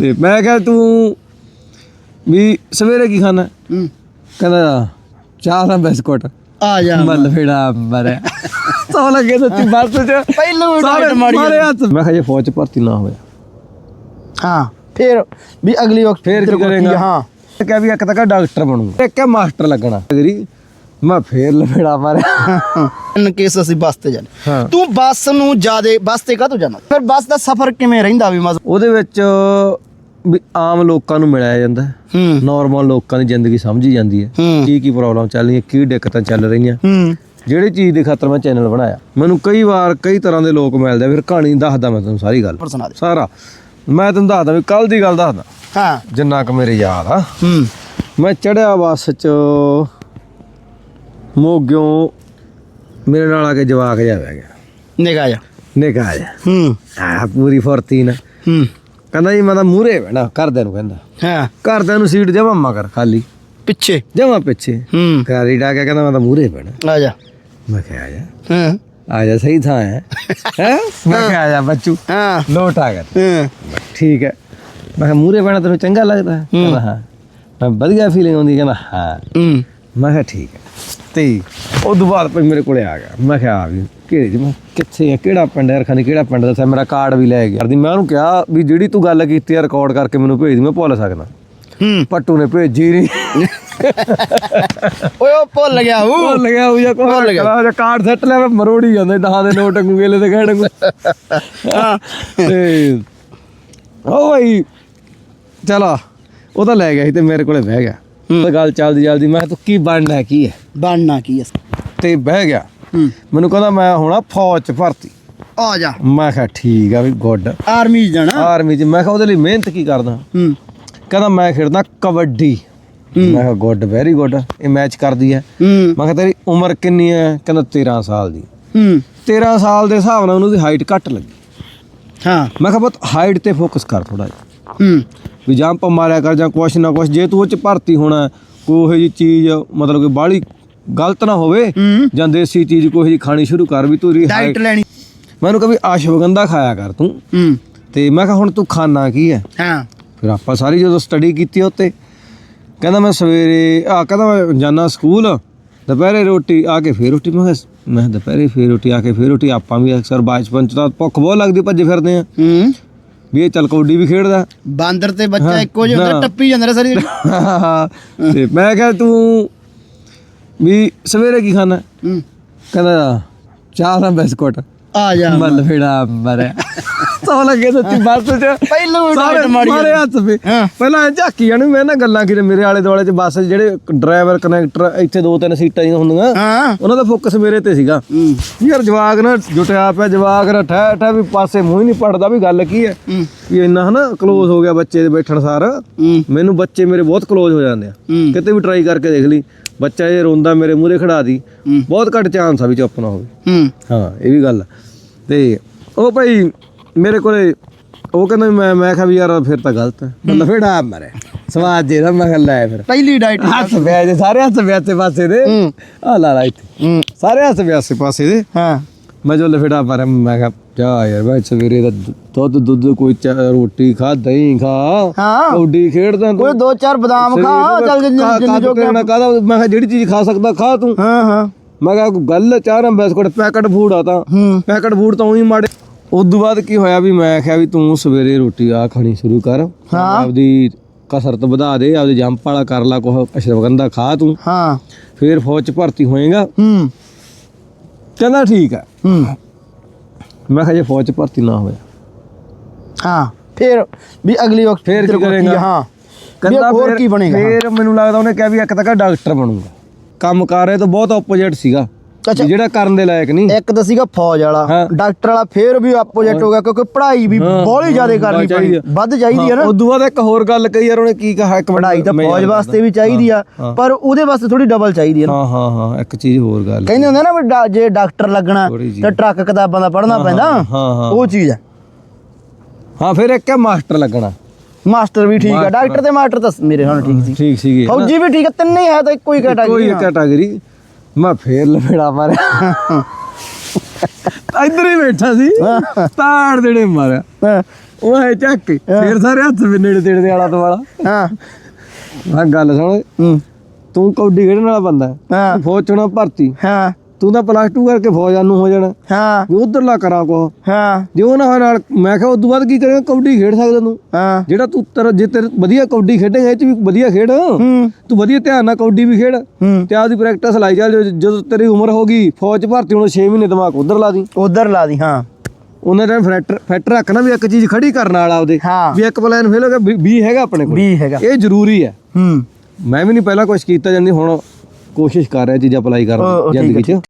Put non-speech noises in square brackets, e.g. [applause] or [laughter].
ਤੇ ਮੈਂ ਕਿਹਾ ਤੂੰ ਵੀ ਸਵੇਰੇ ਕੀ ਖਾਣਾ? ਹੂੰ। ਕਹਿੰਦਾ ਚਾਹ ਨਾਲ ਬਿਸਕੁਟ। ਆ ਜਾ। ਮੱਲ ਫੇੜਾ ਮਰਿਆ ਸੌ ਲੱਗੇ ਸੱਚੀ ਬੱਸ ਚ। ਪਹਿਲੋਂ ਡਾਟ ਮਾਰੀ ਮਾਰੇ ਹੱਥ। ਮੈਂ ਕਿਹਾ ਜੇ ਫੌਜ ਚ ਭਰਤੀ ਨਾ ਹੋਇਆ ਹਾਂ ਫਿਰ ਵੀ ਅਗਲੀ ਵਕਤ ਫੇਰ ਕੀ ਕਰੇਗਾ? ਹਾਂ। ਕਹਿ ਵੀ ਇੱਕ ਤਾਂ ਡਾਕਟਰ ਬਣੂਗਾ। ਇੱਕ ਹੈ ਮਾਸਟਰ ਲੱਗਣਾ। ਅਗਰੀ ਮੈਂ ਫੇਰ ਲਫੇੜਾ ਮਾਰਿਆ। ਇਨ ਕੇਸ ਅਸੀਂ ਬੱਸ ਤੇ ਜਾਣਾ। ਹਾਂ। ਤੂੰ ਬੱਸ ਨੂੰ ਜਿਆਦੇ ਬੱਸ ਤੇ ਕਾਹਤੋਂ ਜਾਣਾ? ਫਿਰ ਬੱਸ ਦਾ ਸਫ਼ਰ ਕਿਵੇਂ ਰਹਿੰਦਾ ਵੀ ਮਤਲਬ? ਉਹਦੇ ਵਿੱਚ ਵੀ ਆਮ ਲੋਕਾਂ ਨੂੰ ਮਿਲਿਆ ਜਾਂਦਾ। ਹੂੰ। ਨਾਰਮਲ ਲੋਕਾਂ ਦੀ ਜ਼ਿੰਦਗੀ ਸਮਝੀ ਜਾਂਦੀ ਹੈ। ਹੂੰ। ਕੀ ਕੀ ਪ੍ਰੋਬਲਮ ਚੱਲ ਰਹੀਆਂ ਕੀ ਦਿੱਕਤਾਂ ਚੱਲ ਰਹੀਆਂ। ਹੂੰ। ਜਿਹੜੀ ਚੀਜ਼ ਦੇ ਖਾਤਰ ਮੈਂ ਚੈਨਲ ਬਣਾਇਆ। ਮੈਨੂੰ ਕਈ ਵਾਰ ਕਈ ਤਰ੍ਹਾਂ ਦੇ ਲੋਕ ਮਿਲਦੇ ਫਿਰ ਕਹਾਣੀ ਦੱਸਦਾ ਮੈਂ ਤੁਹਾਨੂੰ ਸਾਰੀ ਗੱਲ। ਸਾਰਾ। ਮੈਂ ਤੁਹਾਨੂੰ ਦੱਸਦਾ ਵੀ ਕੱਲ ਦੀ ਗੱਲ ਦੱਸਦਾ। ਹਾਂ। ਜਿੰਨਾ ਕੁ ਮੇਰੇ ਯਾਦ ਆ। ਹੂੰ। ਮੈਂ ਚੜਿਆ ਬੱਸ ਚ ਮੋਗਿਓ ਮੇਰੇ ਨਾਲ ਆ ਕੇ ਜਵਾਕ ਜਾ ਬਹਿ ਗਿਆ। ਨਿਗਾ ਜਾ ਨਿਕਾ ਜਾ ਹੂੰ। ਆ ਪੂਰੀ ਫੁਰਤੀ ਨਾ। ਹੂੰ। ਕਹਿੰਦਾ ਜੀ ਮੈਂ ਤਾਂ ਮੂਰੇ ਬਹਿਣਾ ਘਰਦਿਆਂ ਨੂੰ ਕਹਿੰਦਾ। ਹਾਂ। ਘਰਦਿਆਂ ਨੂੰ ਸੀਟ ਜਮਾ ਮਗਰ ਖਾਲੀ। ਪਿੱਛੇ। ਜਮਾ ਪਿੱਛੇ। ਹੂੰ। ਗਾੜੀ ਡਾ ਕੇ ਕਹਿੰਦਾ ਮੈਂ ਤਾਂ ਮੂਰੇ ਬਹਿਣਾ। ਆ ਜਾ। ਮੈਂ ਕਿਹਾ ਆ ਜਾ। ਹਾਂ। ਆ ਜਾ ਸਹੀ ਥਾਂ ਹੈ। ਹੈ? ਮੈਂ ਕਿਹਾ ਆ ਜਾ ਬੱਚੂ। ਹਾਂ। ਲੋਟ ਆ ਗਿਆ। ਹਾਂ। ਠੀਕ ਹੈ। ਮੈਂ ਕਿਹਾ ਮੂਰੇ ਬਹਿਣਾ ਤੈਨੂੰ ਚੰਗਾ ਲੱਗਦਾ ਹੈ? ਕਹਿੰਦਾ ਹਾਂ। ਮੈਂ ਵਧੀਆ ਫੀਲਿੰਗ ਆਉਂਦੀ ਕਹਿੰਦਾ ਹਾਂ। ਹੂੰ। ਮੈਂ ਕਿਹਾ ਠੀਕ ਹੈ। ਤੇ ਉਹ ਤੋਂ ਬਾਅਦ ਭਾਈ ਮੇਰੇ ਕੋਲੇ ਆ ਗਿਆ। ਮੈਂ ਕਿਹਾ ਆ ਵੀ ਕਿਹੜੇ ਜੀ ਮੈਂ ਕਿੱਥੇ ਆ ਕਿਹੜਾ ਪਿੰਡ ਹੈ ਰਖਾਨੀ ਕਿਹੜਾ ਪਿੰਡ ਦੱਸਿਆ ਮੇਰਾ ਕਾਰਡ ਵੀ ਲੈ ਗਿਆ। ਦੀ ਮੈਂ ਉਹਨੂੰ ਕਿਹਾ ਵੀ ਜਿਹੜੀ ਤੂੰ ਗੱਲ ਕੀਤੀ ਆ ਰਿਕਾਰਡ ਕਰਕੇ ਮੈਨੂੰ ਭੇਜ ਦੀ ਮੈਂ ਭੁੱਲ ਸਕਦਾ। ਹੂੰ। ਪੱਟੂ ਨੇ ਭੇਜੀ ਨਹੀਂ ਓਏ ਉਹ ਭੁੱਲ ਗਿਆ ਉਹ ਭੁੱਲ ਗਿਆ ਉਹ ਜਾਂ ਭੁੱਲ ਗਿਆ। ਕਾਰਡ ਸੱਟ ਲਿਆ ਮੈਂ ਮਰੋੜੀ ਜਾਂਦਾ ਦਹਾਂ ਦੇ ਨੋਟ ਅੰਗੂਲੇ ਤੇ ਕਹਿ ਡੰਗੂ। ਹਾਂ। ਤੇ ਭਾਈ ਚਲਾ ਉਹ ਤਾਂ ਲੈ ਗਿਆ ਸੀ ਤੇ ਮੇਰੇ ਕੋਲੇ ਬਹਿ ਗਿਆ। ਗੱਲ ਚੱਲਦੀ ਚੱਲਦੀ ਮੈਂ ਕਿਹਾ ਤੂੰ ਕੀ ਬਣਨਾ ਹੈ, ਕੀ ਹੈ? ਬਣਨਾ ਕੀ ਐ ਤੇ ਬਹਿ ਗਿਆ। ਹੂੰ। ਮੈਨੂੰ ਕਹਿੰਦਾ ਮੈਂ ਹੋਣਾ ਫੌਜ ਚ ਭਰਤੀ। ਆ ਜਾ। ਮੈਂ ਕਿਹਾ ਠੀਕ ਆ ਵੀ ਗੁੱਡ। ਆਰਮੀ 'ਚ ਜਾਣਾ। ਆਰਮੀ ਚ। ਮੈਂ ਕਿਹਾ ਉਹਦੇ ਲਈ ਮਿਹਨਤ ਕੀ ਕਰਦਾ? ਹੂੰ। ਕਹਿੰਦਾ ਮੈਂ ਖੇਡਦਾ ਕਬੱਡੀ। ਮੈਂ ਕਿਹਾ ਗੁੱਡ ਵੈਰੀ ਗੁੱਡ ਇਹ ਮੈਚ ਕਰਦੀ ਹੈ। ਹੂੰ। ਮੈਂ ਕਿਹਾ ਤੇਰੀ ਉਮਰ ਕਿੰਨੀ ਹੈ? ਕਹਿੰਦਾ 13 ਸਾਲ ਦੀ। ਹੂੰ। 13 ਸਾਲ ਦੇ ਹਿਸਾਬ ਨਾਲ ਉਹਦੀ ਹਾਈਟ ਘੱਟ ਲੱਗੀ। ਹਾਂ। ਮੈਂ ਕਿਹਾ ਬਹੁਤ ਹਾਈਟ ਤੇ ਫੋਕਸ ਕਰ ਥੋੜਾ ਜਿਹਾ। ਹੂੰ। ਵੀ ਜੰਪ ਮਾਰਿਆ ਕਰ ਜਾਂ ਕੁਛ ਨਾ ਕੁਛ ਜੇ ਤੂੰ ਉਹ ਚ ਭਰਤੀ ਹੋਣਾ ਕੋਈ ਜੀ ਚੀਜ਼ ਮਤਲਬ ਕਿ ਬਾਹਲੀ ਗਲਤ ਨਾ ਹੋਵੇ ਜਾਂ ਦੇਸੀ ਚੀਜ਼ ਕੋਈ ਜੀ ਖਾਣੀ ਸ਼ੁਰੂ ਕਰ ਵੀ ਤੂੰ ਡਾਈਟ ਲੈਣੀ। ਮੈਨੂੰ ਕਹੀ ਆਸ਼ਵਗੰਧਾ ਖਾਇਆ ਕਰ ਤੂੰ। ਤੇ ਮੈਂ ਕਿਹਾ ਹੁਣ ਤੂੰ ਖਾਣਾ ਕੀ ਹੈ? ਹਾਂ। ਫਿਰ ਆਪਾਂ ਸਾਰੀ ਜਦੋਂ ਸਟੱਡੀ ਕੀਤੀ ਉੱਤੇ ਕਹਿੰਦਾ ਮੈਂ ਸਵੇਰੇ ਆ ਕਹਿੰਦਾ ਮੈਂ ਜਾਣਾ ਸਕੂਲ ਦੁਪਹਿਰੇ ਰੋਟੀ ਆ ਕੇ ਫੇਰ ਰੋਟੀ ਮੈਂ ਮੈਂ ਦੁਪਹਿਰੇ ਫੇਰ ਰੋਟੀ ਆ ਕੇ ਫੇਰ ਰੋਟੀ ਆਪਾਂ ਵੀ ਅਕਸਰ ਬਚਪਨ ਚ ਤਾਂ ਭੁੱਖ ਬਹੁਤ ਲੱਗਦੀ ਭੱਜੇ ਫਿਰਦੇ ਆ। ਹੂੰ। ਵੀ ਇਹ ਚੱਲ ਕਬੱਡੀ ਵੀ ਖੇਡਦਾ। ਬਾਂਦਰ ਤੇ ਬੱਚਾ ਇੱਕੋ ਜਿਹਾ ਹੁੰਦਾ। ਟੱਪੀ ਜਾਂਦਾ ਰਿਹਾ ਸਾਰੀ [laughs] ਤੇ ਮੈਂ ਕਿਹਾ ਤੂੰ ਵੀ ਸਵੇਰੇ ਕੀ ਖਾਣਾ? ਹੂੰ। ਕਹਿੰਦਾ ਚਾਹ ਨਾਲ ਬਿਸਕੁਟ। ਆ ਜਾ। ਮੱਲ ਫੇੜਾ ਮਰਿਆ। ਸੌ ਲੱਗੇ ਸੱਚੀ ਬੱਸ ਚ। ਪਹਿਲੋਂ ਸਾਰੇ ਮਾਰੀ ਹੱਥ ਵੀ। ਹਾਂ। ਪਹਿਲਾਂ ਝਾਕੀ ਜਾਣੀ ਮੈਂ ਨਾ ਗੱਲਾਂ ਕਿਤੇ ਮੇਰੇ ਆਲੇ ਦੁਆਲੇ ਚ ਬੱਸ ਜਿਹੜੇ ਡਰਾਈਵਰ ਕਨੈਕਟਰ ਇੱਥੇ ਦੋ ਤਿੰਨ ਸੀਟਾਂ ਜਿਹੀਆਂ ਹੁੰਦੀਆਂ ਹਾਂ। ਉਹਨਾਂ ਦਾ ਫੋਕਸ ਮੇਰੇ ਤੇ ਸੀਗਾ। ਹੂੰ। ਯਾਰ ਜਵਾਕ ਨਾ ਜੁਟਿਆ ਪਿਆ ਜਵਾਕ ਨਾ ਠਹਿ ਠਹਿ ਵੀ ਪਾਸੇ ਮੂੰਹ ਹੀ ਨਹੀਂ ਪੜਦਾ ਵੀ ਗੱਲ ਕੀ ਹੈ। ਹੂੰ। ਵੀ ਇੰਨਾ ਹਨਾ ਕਲੋਜ਼ ਹੋ ਗਿਆ ਬੱਚੇ ਦੇ ਬੈਠਣ ਸਾਰ। ਹੂੰ। ਮੈਨੂੰ ਬੱਚੇ ਮੇਰੇ ਬਹੁਤ ਕਲੋਜ਼ ਹੋ ਜਾਂਦੇ ਆ। ਹੂੰ। ਕਿਤੇ ਵੀ ਟਰਾਈ ਕਰਕੇ ਦੇਖ ਲਈ। ਬੱਚਾ ਇਹ ਰੋਂਦਾ ਮੇਰੇ ਮੂਹਰੇ ਖੜਾ ਦੀ ਹੂੰ। ਬਹੁਤ ਘੱਟ ਚਾਂਸ ਆ ਵੀ ਚੁੱਪ ਨਾ ਹੋਵੇ। ਹੂੰ। ਹਾਂ ਇਹ ਵੀ ਗੱਲ। ਤੇ ਉਹ ਭਾਈ ਮੇਰੇ ਕੋਲੇ ਉਹ ਕਹਿੰਦਾ ਵੀ ਮੈਂ ਮੈਂ ਕਿਹਾ ਵੀ ਯਾਰ ਫਿਰ ਤਾਂ ਗਲਤ ਹੈ। ਮਤਲਬ ਫਿਰ ਆ ਮਰੇ। ਸਵਾਦ ਜੇ ਨਾ ਮੈਂ ਕਿਹਾ ਲੈ ਫਿਰ। ਪਹਿਲੀ ਡਾਈਟ ਹੱਥ ਜੇ ਸਾਰੇ ਹੱਥ ਪਿਆ ਤੇ ਪਾਸੇ ਦੇ। ਆ ਲਾ ਲਾ ਇੱਥੇ। ਸਾਰੇ ਹੱਥ ਪਿਆ ਸੇ ਪਾਸੇ ਦੇ। ਹਾਂ। ਮੈਂ ਜੋ ਲਫੇੜਾ ਮਾਰਿਆ ਮੈਂ ਕਿਹਾ ਜਾ ਯਾਰ ਮੈਂ ਸਵੇਰੇ ਦਾ ਦੁੱਧ ਦੁੱਧ ਕੋਈ ਰੋਟੀ ਖਾ ਦਹੀਂ ਖਾ। ਕੌਡੀ ਖੇਡਦਾ ਤੂੰ। ਕੋਈ ਦੋ ਚਾਰ ਬਦਾਮ ਖਾ ਚੱਲ ਜਿੰਨ ਜੋ ਜੋ ਕਾਹਦਾ ਮੈਂ ਕਿਹਾ ਜਿਹੜੀ ਚੀਜ਼ ਖਾ ਸਕਦਾ ਖਾ ਤੂੰ। ਹਾਂ ਹਾਂ। ਮੈਂ ਕਿਹਾ ਗੱਲ ਚਾਰਾਂ ਬਿਸਕੁਟ ਪੈਕਟ ਫੂਡ ਆ ਤਾਂ। ਪੈਕਟ ਫੂਡ ਤਾਂ ਉਹੀ ਮਾੜੇ ਉਸ ਤੋਂ ਬਾਅਦ ਕੀ ਹੋਇਆ ਵੀ ਮੈਂ ਕਿਹਾ ਵੀ ਤੂੰ ਸਵੇਰੇ ਰੋਟੀ ਆ ਖਾਣੀ ਸ਼ੁਰੂ ਕਰ। ਆਪਦੀ ਕਸਰਤ ਵਧਾ ਦੇ ਆਪਦੀ ਜੰਪ ਵਾਲਾ ਕਰ ਲਾ ਕੁਛ ਅਸ਼ਰਵਗੰਧਾ ਖਾ ਤੂੰ। ਹਾਂ। ਫੇਰ ਫੌਜ ਚ ਭਰਤੀ ਹੋਏਗਾ। ਹੂੰ। ਕਹਿੰਦਾ ਠੀਕ ਹੈ। ਹੂੰ। ਮੈਂ ਕਿਹਾ ਜੇ ਫੌਜ ਚ ਭਰਤੀ ਨਾ ਹੋਇਆ। ਹਾਂ ਫਿਰ ਵੀ ਅਗਲੀ ਵਕਤ ਫਿਰ ਕੀ ਕਰੇਗਾ? ਹਾਂ। ਕਹਿੰਦਾ ਹੋਰ ਫਿਰ- ਕੀ ਬਣੇਗਾ? ਫੇਰ ਮੈਨੂੰ ਲੱਗਦਾ ਉਹਨੇ ਕਿਹਾ ਵੀ ਇੱਕ ਤਾਂ ਕਾ ਡਾਕਟਰ ਬਣੂਗਾ। ਕੰਮ ਕਰ ਰਿਹਾ ਤਾਂ ਬਹੁਤ ਆਪੋਜੀਟ ਸੀਗਾ। ਅੱਛਾ। ਜਿਹੜਾ ਕਰਨ ਦੇ ਲਾਇਕ ਨਹੀਂ। ਇੱਕ ਤਾਂ ਸੀਗਾ ਫੌਜ ਵਾਲਾ। ਡਾਕਟਰ ਵਾਲਾ ਫੇਰ ਵੀ ਆਪੋਜੀਟ ਹੋ। ਗਿਆ ਕਿਉਂਕਿ ਪੜ੍ਹਾਈ ਵੀ ਬੋਲੀ ਜ਼ਿਆਦਾ ਕਰਨੀ ਪੈਣੀ ਵੱਧ ਚਾਹੀਦੀ ਹੈ ਨਾ। ਤੋਂ ਬਾਅਦ ਇੱਕ ਹੋਰ ਗੱਲ ਕਹੀ ਯਾਰ ਉਹਨੇ ਕੀ ਕਹਾ? ਇੱਕ ਪੜ੍ਹਾਈ ਤਾਂ ਫੌਜ ਵਾਸਤੇ ਵੀ ਚਾਹੀਦੀ ਆ। ਪਰ ਉਹਦੇ ਵਾਸਤੇ ਥੋੜੀ ਡਬਲ ਚਾਹੀਦੀ ਹੈ ਹਾਂ ਹਾਂ ਹਾਂ ਇੱਕ ਚੀਜ਼ ਹੋਰ ਗੱਲ ਕਹਿੰਦੇ ਹੁੰਦੇ ਨਾ ਜੇ ਡਾਕਟਰ ਲੱਗਣਾ। ਤਾਂ ਟਰੱਕ ਕਿਤਾਬਾਂ ਦਾ ਪੜ੍ਹਨਾ ਪੈਂਦਾ। ਉਹ ਚੀਜ਼ ਹੈ ਹਾਂ ਫਿਰ ਇੱਕ ਹੈ ਮਾਸਟਰ ਲੱਗਣਾ। ਮਾਸਟਰ ਵੀ ਠੀਕ ਆ। ਡਾਕਟਰ ਤੇ ਮਾਸਟਰ ਤਾਂ ਮੇਰੇ ਨਾਲ ਠੀਕ ਸੀ। ਠੀਕ ਸੀਗੇ। ਫੌਜੀ ਵੀ ਠੀਕ ਆ ਤਿੰਨੇ ਹੀ ਹੈ ਤਾਂ ਇੱਕੋ ਹੀ ਕੋਈ ਕੈਟਾਗਰੀ ਕੈਟਾਗਰੀ ਮੈਂ ਫੇਰ ਲਫੇੜਾ ਮਾਰਿਆ। ਇੱਧਰ ਹੀ ਬੈਠਾ ਸੀ। ਤਾੜ ਦੇਣੇ ਮਾਰਿਆ। ਉਹ ਹੈ ਚੱਕ ਫੇਰ ਸਾਰੇ ਹੱਥ ਵੀ ਨੇੜੇ ਤੇੜੇ ਦੇ ਆਲਾ ਦੁਆਲਾ। ਹਾਂ। ਆ ਗੱਲ ਸੁਣ। ਤੂੰ ਕਬੱਡੀ ਖੇਡਣ ਵਾਲਾ ਬੰਦਾ ਹੈ। ਫੌਜ ਚੋਂ ਭਰਤੀ। ਹਾਂ। ਤੂੰ ਤਾਂ ਪਲੱਸ 2 ਕਰਕੇ ਫੌਜਾਂ ਨੂੰ ਹੋ ਜਾਣਾ। ਹਾਂ। ਵੀ ਉਧਰਲਾ ਕਰਾਂ ਕੋ ਹਾਂ। ਜੇ ਉਹ ਨਾ ਨਾਲ ਮੈਂ ਕਿਹਾ ਉਦੋਂ ਬਾਅਦ ਕੀ ਕਰੇਗਾ? ਕਬੱਡੀ ਖੇਡ ਸਕਦਾ ਤੂੰ। ਹਾਂ। ਜਿਹੜਾ ਤੂੰ ਤੇਰਾ ਜੇ ਤੇਰੇ ਵਧੀਆ ਕਬੱਡੀ ਖੇਡੇਗਾ ਇਹ ਚ ਵੀ ਵਧੀਆ ਖੇਡ। ਹੂੰ। ਤੂੰ ਵਧੀਆ ਧਿਆਨ ਨਾਲ ਕਬੱਡੀ ਵੀ ਖੇਡ। ਤੇ ਆਪਦੀ ਪ੍ਰੈਕਟਿਸ ਲਾਈ ਚੱਲ। ਜਦੋਂ- ਤੇਰੀ ਉਮਰ ਹੋ ਗਈ ਫੌਜ ਭਰਤੀ ਹੋਣ 6 ਮਹੀਨੇ ਦਿਮਾਗ ਉਧਰ ਲਾ ਦੀ। ਉਧਰ ਲਾ ਦੀ ਹਾਂ। ਉਹਨੇ ਟਾਈਮ ਫੈਕਟਰ ਫੈਕਟਰ ਰੱਖਣਾ ਵੀ ਇੱਕ ਚੀਜ਼ ਖੜੀ ਕਰਨ ਵਾਲਾ ਉਹਦੇ ਵੀ ਇੱਕ ਪਲਾਨ ਫੇਲ ਹੋ ਗਿਆ ਵੀ- ਵੀ ਹੈਗਾ ਆਪਣੇ ਕੋਲ। ਵੀ ਹੈਗਾ। ਇਹ ਜ਼ਰੂਰੀ ਹੈ। ਹੂੰ। ਮੈਂ ਵੀ ਨਹੀਂ ਪਹਿਲਾਂ ਕੁਝ ਕੀਤਾ ਜਾਂਦੀ ਹੁਣ ਕੋਸ਼ਿਸ਼ ਕਰ ਰਿਹਾ ਚੀਜ਼ਾਂ ਅਪਲਾਈ ਕਰਨ ਜ਼ਿੰਦਗੀ 'ਚ।